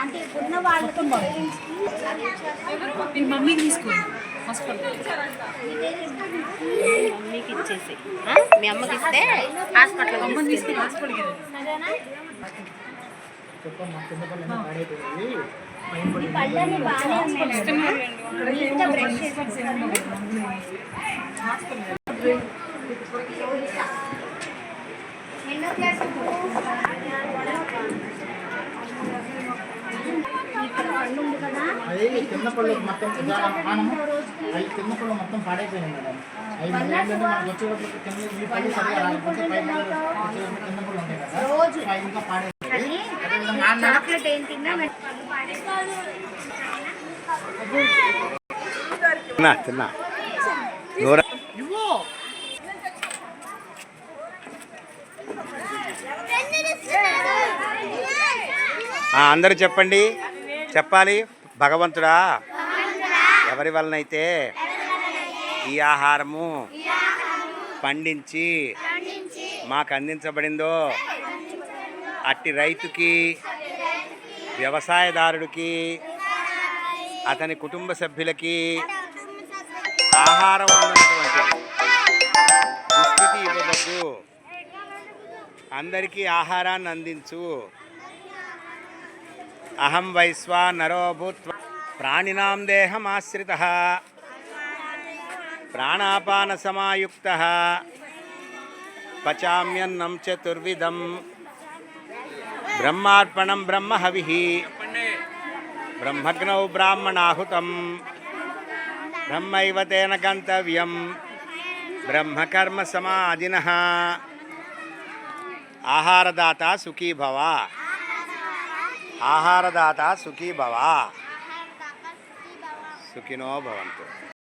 అంటే ఉన్న వాళ్ళతో మీ మమ్మీని తీసుకోండి హాస్పిటల్ మమ్మీకి ఇచ్చేసి? మీ అమ్మకి ఇస్తే హాస్పిటల్ అమ్మని తీసుకుని హాస్పిటల్కి వెళ్ళండి పళ్ళని బాగానే ఉన్నాయి ఇంకా బ్రష్ ఎన్నో క్లాస్ ఇక్కడ పళ్ళు ఉంది కదా అది కింద పళ్ళు మొత్తం ఆనము అవి కింద పళ్ళు మొత్తం పాడైపోయినాయి మేడం అవి మళ్ళీ ఏంటంటే మనకు వచ్చేటప్పుడు కింద ఈ పళ్ళు సరిగా రాకపోతే పై పళ్ళు వచ్చేటప్పుడు కింద పళ్ళు ఉంటాయి కదా రోజు. అవి ఇంకా పాడైపోయి అది అదేవిధంగా ఆన చాక్లెట్ ఏం తిన్నా తిన్నా తిన్నా ఆ, అందరూ చెప్పండి. చెప్పాలి. భగవంతుడా? ఎవరి వలనైతే ఈ ఆహారము పండించి మాకు అందించబడిందో అట్టి రైతుకి వ్యవసాయదారుడికి అతని కుటుంబ సభ్యులకి ఆహారం అన్నటువంటి దుస్థితి ఇవ్వవద్దు. అందరికీ ఆహారాన్ని అందించు. అహం వైశ్వా నరోభూత్వ ప్రాణినాం దేహం ఆశ్రిత. ప్రాణాపాన సమాయుక్త. పచామ్యన్నం చతుర్విధం. బ్రహ్మార్పణం బ్రహ్మహవి బ్రహ్మగ్నౌ బ్రాహ్మణాహుతం. బ్రహ్మైవ తేన గంతవ్యం బ్రహ్మకర్మ సమాధిన ఆహారదాత సుఖీ భవ ఆహారదాత సుఖీ భవ సుఖినో భవంతు